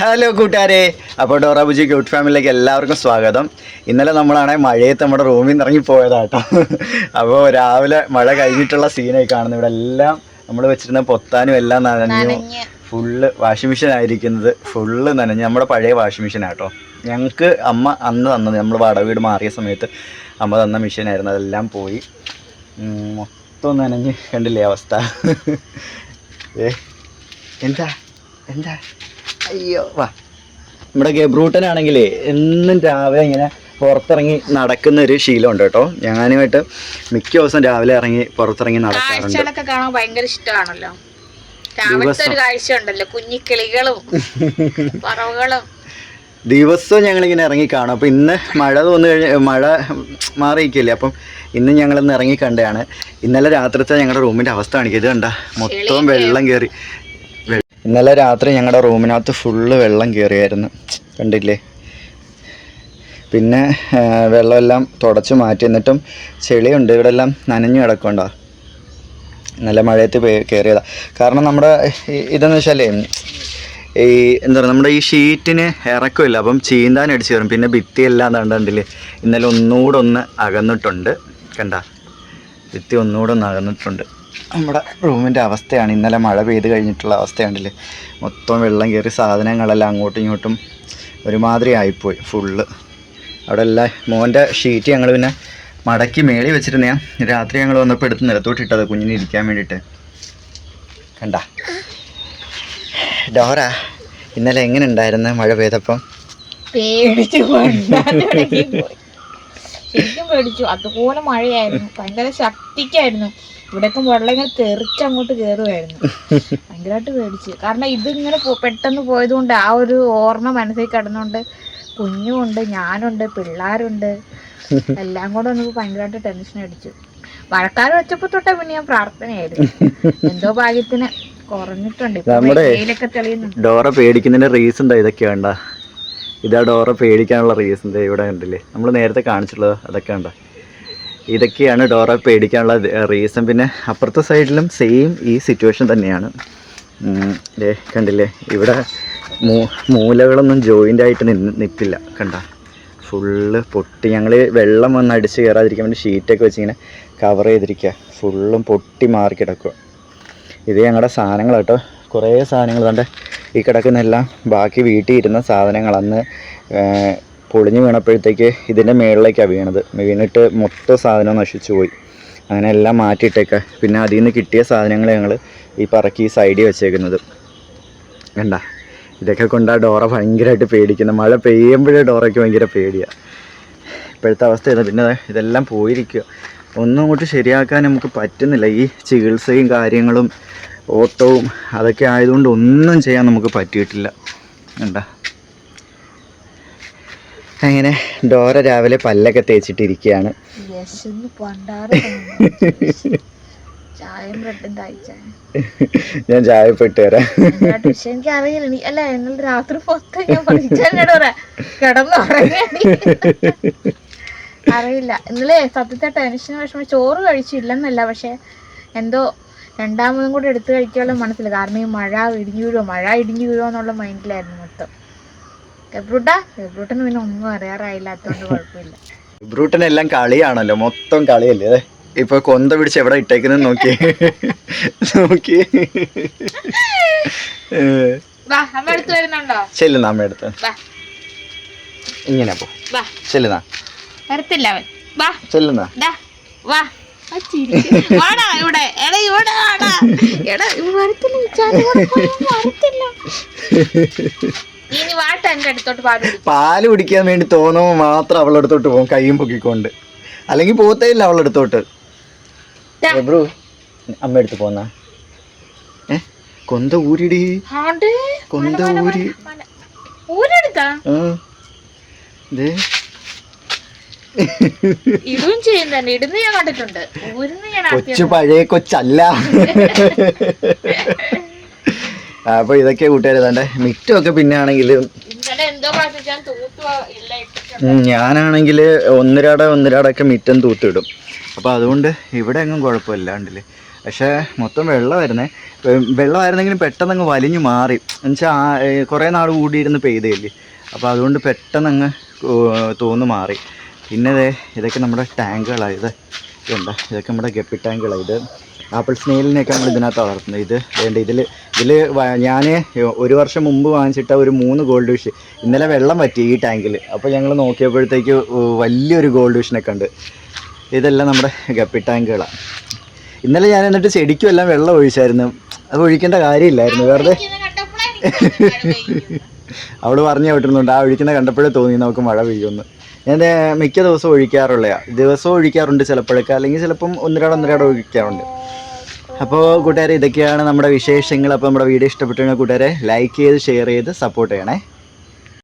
Hello കൂട്ടുകാരെ അപ്പോൾ Dora Bujji cute ഫാമിലിയിലേക്ക് എല്ലാവർക്കും സ്വാഗതം. ഇന്നലെ നമ്മളാണെ മഴയത്ത് നമ്മുടെ റൂമിൽ നിന്ന് ഇറങ്ങി പോയതാട്ടോ. അപ്പോൾ രാവിലെ മഴ കഴിഞ്ഞിട്ടുള്ള സീനായി കാണുന്നത്. ഇവിടെ എല്ലാം നമ്മൾ വെച്ചിരുന്ന പൊത്താനും എല്ലാം നനഞ്ഞു. ഫുള്ള് വാഷിംഗ് മെഷീൻ ആയിരിക്കുന്നത്. ഫുള്ള് നനഞ്ഞു. നമ്മുടെ പഴയ വാഷിംഗ് മെഷീൻ ആട്ടോ. ഞങ്ങൾക്ക് അമ്മ അന്ന് തന്നത്. നമ്മൾ വടവീട് വീട് മാറിയ സമയത്ത് അമ്മ തന്ന മെഷീനായിരുന്നു അതെല്ലാം പോയി. മൊത്തം നനഞ്ഞ്. കണ്ടില്ലേ അവസ്ഥ? ഏ എന്താ? എന്താ? അയ്യോ. വാ. നമ്മുടെ ഗബ്രൂട്ടനാണെങ്കിലേ എന്നും രാവിലെ ഇങ്ങനെ പുറത്തിറങ്ങി നടക്കുന്ന ഒരു ശീലമുണ്ട് കേട്ടോ. ഞാനുമായിട്ട് മിക്ക ദിവസം രാവിലെ ഇറങ്ങി പുറത്തിറങ്ങി നടക്കാറുണ്ട്. കാണാൻ ഭയങ്കര ഇഷ്ടമാണല്ലോ. രാവിലത്തെ ഒരു കാഴ്ച ഉണ്ടല്ലോ കുഞ്ഞിക്കിളികളും പറവകളും. ദിവസവും ഞങ്ങളിങ്ങനെ ഇറങ്ങി കാണും. അപ്പം ഇന്ന് മഴ തോന്നു കഴിഞ്ഞ മഴ മാറിയിരിക്കില്ലേ? അപ്പം ഇന്ന് ഞങ്ങളിന്ന് ഇറങ്ങി കണ്ടതാണ്. ഇന്നലെ രാത്രിത്തെ ഞങ്ങളുടെ റൂമിന്റെ അവസ്ഥ കാണിക്കുക ഇത് കണ്ട മൊത്തം വെള്ളം കയറി ഇന്നലെ രാത്രി ഞങ്ങളുടെ റൂമിനകത്ത് ഫുള്ള് വെള്ളം കയറിയായിരുന്നു കണ്ടില്ലേ? പിന്നെ വെള്ളമെല്ലാം തുടച്ചു മാറ്റി. എന്നിട്ടും ചെളിയുണ്ട്. ഇവിടെ എല്ലാം നനഞ്ഞു കിടക്കണ്ടോ നല്ല മഴയത്ത് കയറിയതാ കാരണം നമ്മുടെ ഇതെന്ന് വെച്ചാലേ ഈ എന്താ പറയുക നമ്മുടെ ഈ ഷീറ്റിന് ഇറക്കമില്ല. അപ്പം ചീന്താൻ അടിച്ച് കയറും പിന്നെ ഭിത്തിയെല്ലാം കണ്ടില്ലേ? ഇന്നലെ ഒന്നുകൂടെ ഒന്ന് അകന്നിട്ടുണ്ട്. കണ്ട? ഭിത്തി ഒന്നുകൂടെ ഒന്ന് അകന്നിട്ടുണ്ട്. നമ്മുടെ റൂമിന്റെ അവസ്ഥയാണ്. ഇന്നലെ മഴ പെയ്ത് കഴിഞ്ഞിട്ടുള്ള അവസ്ഥയാണല്ലേ. മൊത്തം വെള്ളം കയറി സാധനങ്ങളെല്ലാം അങ്ങോട്ടും ഇങ്ങോട്ടും ഒരുമാതിരി ആയിപ്പോയി ഫുള്ള് അവിടെ എല്ലാം മോന്റെ ഷീറ്റ് ഞങ്ങൾ പിന്നെ മടക്കി മേളി വെച്ചിരുന്ന രാത്രി ഞങ്ങൾ വന്നപ്പോൾ എടുത്ത് നിലത്തോട്ടിട്ടത് കുഞ്ഞിന് ഇരിക്കാൻ വേണ്ടിയിട്ട്. കണ്ട. ഡോറ ഇന്നലെ എങ്ങനെ ഉണ്ടായിരുന്നു മഴ പെയ്തപ്പം? പേടിച്ചു. അതുപോലെ മഴയായിരുന്നു. ഭയങ്കര ശക്തിക്കായിരുന്നു. ഇവിടെയൊക്കെ വെള്ളം ഇങ്ങനെ തെറിച്ച് അങ്ങോട്ട് കയറുമായിരുന്നു ഭയങ്കരമായിട്ട് പേടിച്ച്. കാരണം ഇതിങ്ങനെ പെട്ടെന്ന് പോയതുകൊണ്ട് ആ ഒരു ഓർമ്മ മനസ്സിൽ കിടന്നുകൊണ്ട് കുഞ്ഞുമുണ്ട് ഞാനുണ്ട് പിള്ളേരുണ്ട്. എല്ലാം കൂടെ ഒന്ന് ഭയങ്കരമായിട്ട് ടെൻഷൻ അടിച്ചു. മഴക്കാലം വെച്ചപ്പോ തൊട്ടേ പിന്നെ ഞാൻ പ്രാർത്ഥനയായിരുന്നു. എന്തോ ഭാഗ്യത്തിന് കുറഞ്ഞിട്ടുണ്ട്. നമ്മുടെ- ഡോറ പേടിക്കുന്നതിന്റെ റീസൺ എന്താ ഇതൊക്കെ വേണ്ട ഇതാ ഡോറ പേടിക്കാനുള്ള റീസൺ ഇവിടെ കണ്ടില്ലേ. നമ്മൾ നേരത്തെ കാണിച്ചിട്ടുള്ളത് അതൊക്കെ ഉണ്ടോ ഇതൊക്കെയാണ് ഡോറ പേടിക്കാനുള്ള റീസൺ പിന്നെ അപ്പുറത്തെ സൈഡിലും സെയിം ഈ സിറ്റുവേഷൻ തന്നെയാണ്. ഏ കണ്ടില്ലേ? ഇവിടെ മൂ മൂലകളൊന്നും ജോയിന്റ് ആയിട്ട് നിന്ന് നിൽപ്പില്ല കണ്ട? ഫുള്ള് പൊട്ടി. ഞങ്ങൾ വെള്ളം വന്ന് അടിച്ച് കയറാതിരിക്കാൻ വേണ്ടി ഷീറ്റൊക്കെ വെച്ചിങ്ങനെ കവർ ചെയ്തിരിക്കുക ഫുള്ളും പൊട്ടി മാറി കിടക്കുക ഇത് ഞങ്ങളുടെ സാധനങ്ങൾ കേട്ടോ കുറേ സാധനങ്ങൾ കണ്ട് ഈ കിടക്കുന്ന എല്ലാം ബാക്കി വീട്ടിൽ ഇരുന്ന സാധനങ്ങൾ. അന്ന് പൊളിഞ്ഞു വീണപ്പോഴത്തേക്ക് ഇതിന്റെ മുകളിലേക്കാണ് വീണത്. വീണിട്ട് മൊത്തം സാധനം നശിച്ചു പോയി. അങ്ങനെ എല്ലാം മാറ്റിയിട്ടേക്ക. പിന്നെ അതിൽ നിന്ന് കിട്ടിയ സാധനങ്ങൾ ഞങ്ങൾ ഈ പറക്കി സൈഡിൽ വെച്ചേക്കുന്നത്. കണ്ട? ഇതൊക്കെ കൊണ്ട് ആ ഡോറ ഭയങ്കരമായിട്ട് പേടിക്കുന്നത് മഴ പെയ്യുമ്പോഴേ ഡോറയ്ക്ക് ഭയങ്കര പേടിയാണ് ഇപ്പോഴത്തെ അവസ്ഥ പിന്നെ ഇതെല്ലാം പോയിരിക്കുക ഒന്നും അങ്ങോട്ട് ശരിയാക്കാൻ നമുക്ക് പറ്റുന്നില്ല. ഈ ചികിത്സയും കാര്യങ്ങളും ഓട്ടവും അതൊക്കെ ആയതുകൊണ്ട് ഒന്നും ചെയ്യാൻ നമുക്ക് പറ്റിയിട്ടില്ല. എന്താ അങ്ങനെ ഡോറ രാവിലെ പല്ലൊക്കെ തേച്ചിട്ടിരിക്കുകയാണ്. ഞാൻ തരാം പക്ഷെ എനിക്ക് അറിയില്ല അല്ല രാത്രി ഞാൻ അറിയില്ല. ഇന്നലെ സത്യത്തെ ടെൻഷൻ വിഷമം ചോറ് കഴിച്ചില്ലെന്നല്ല പക്ഷെ എന്തോ രണ്ടാമതും കൂടെ എടുത്തു കഴിക്കാനുള്ള മനസ്സില്ല കാരണം ഈ മഴ ഇടിഞ്ഞു വീഴുമോ മഴ ഇടിഞ്ഞു വീഴുമോ എന്നുള്ള മൈൻഡിലായിരുന്നു മൊത്തം. ഗബ്രൂട്ടാ ഗബ്രൂട്ടന് പിന്നെ ഒന്നും അറിയാറായില്ലാത്തതുകൊണ്ട് കുഴപ്പമില്ല. ബ്രൂട്ടനെല്ലാം കളിയാണല്ലോ മൊത്തം കളിയല്ലേ? ഇപ്പൊ കൊന്ത പിടിച്ച് എവിടെ ഇട്ടേക്കുന്നത് നോക്കി. നോക്കി. ചെല്ലുന്ന അമ്മ അടുത്ത് വാ. ഇങ്ങനെ പോ. വാ. ചെല്ലുന്ന വരത്തില്ല അവൻ. വാ. ചെല്ലുന്ന ഇവിടെ. അടുത്തോട്ട് പാൽ കുടിക്കാൻ വേണ്ടി തോന്നുമ്പോൾ മാത്രം അവളെടുത്തോട്ട് പോകും കൈയും പൊക്കിക്കൊണ്ട്. അല്ലെങ്കിൽ പോത്തേ ഇല്ല അവളെടുത്തോട്ട്. ദാ. ബ്രൂ അമ്മ എടുത്ത് പോന്ന. ഏ കൊന്ത ഊരിടി. കൊന്ത ഊരി. ചെയ്യുന്നുണ്ട് ഇടുന്ന് ഞാൻ കണ്ടിട്ടുണ്ട്. കൊച്ചു പഴയ കൊച്ചല്ല. അപ്പൊ ഇതൊക്കെ കൂട്ടുകാർ തന്റെ മിറ്റമൊക്കെ പിന്നെ ഉം, ഞാനാണെങ്കിൽ ഒന്നരാട ഒന്നരാടൊക്കെ മിറ്റം തൂത്തിടും. അപ്പോൾ അതുകൊണ്ട് ഇവിടെ എങ്ങും കുഴപ്പമില്ല ഉണ്ടല്ലേ പക്ഷേ മൊത്തം വെള്ളമായിരുന്നേ. വെള്ളമായിരുന്നെങ്കിലും പെട്ടെന്ന് അങ്ങ് വലിഞ്ഞു മാറി. എന്നുവെച്ചാൽ കുറേ നാൾ കൂടിയിരുന്ന് പെയ്തേല്ലേ അപ്പോൾ അതുകൊണ്ട് പെട്ടെന്ന് അങ്ങ് തോന്നു മാറി. പിന്നെ ഇതൊക്കെ നമ്മുടെ ടാങ്കുകളാണ് ഇത്. ഇതുണ്ട് ഇതൊക്കെ നമ്മുടെ ഗപ്പി ടാങ്കുകളാണ് ഇത്. ആപ്പിൾ സ്നെയിലിനെയൊക്കെ നമ്മൾ ഇതിനകത്ത് വളർത്തുന്നത്. ഇത് വേണ്ട ഇതിൽ ഇതിൽ ഞാൻ ഒരു വർഷം മുമ്പ് വാങ്ങിച്ചിട്ട ഒരു മൂന്ന് ഗോൾഡ് വിഷ് ഇന്നലെ വെള്ളം പറ്റി ഈ ടാങ്കിൽ അപ്പോൾ ഞങ്ങൾ നോക്കിയപ്പോഴത്തേക്ക് വലിയൊരു ഗോൾഡ് വിഷിനൊക്കെ ഉണ്ട് ഇതെല്ലാം നമ്മുടെ ഗപ്പി ടാങ്കുകളാണ് ഇന്നലെ ഞാൻ എന്നിട്ട് ചെടിക്കും എല്ലാം വെള്ളം ഒഴിച്ചായിരുന്നു. അത് ഒഴിക്കേണ്ട കാര്യമില്ലായിരുന്നു. വെറുതെ അവൾ പറഞ്ഞു വിട്ടുന്നുണ്ട് ആ ഒഴിക്കുന്ന കണ്ടപ്പോഴേ തോന്നി നമുക്ക് മഴ പെയ്യുമെന്ന്. ഞാൻ മിക്ക ദിവസവും ഒഴിക്കാറുള്ള ദിവസവും ഒഴിക്കാറുണ്ട് ചിലപ്പോഴൊക്കെ. അല്ലെങ്കിൽ ചിലപ്പം ഒന്നരാട് ഒന്നരാട് ഒഴിക്കാറുണ്ട്. അപ്പോൾ കൂട്ടുകാരെ ഇതൊക്കെയാണ് നമ്മുടെ വിശേഷങ്ങൾ. അപ്പോൾ നമ്മുടെ വീഡിയോ ഇഷ്ടപ്പെട്ടുകഴിഞ്ഞാൽ കൂട്ടുകാരെ ലൈക്ക് ചെയ്ത് ഷെയർ ചെയ്ത് സപ്പോർട്ട് ചെയ്യണേ.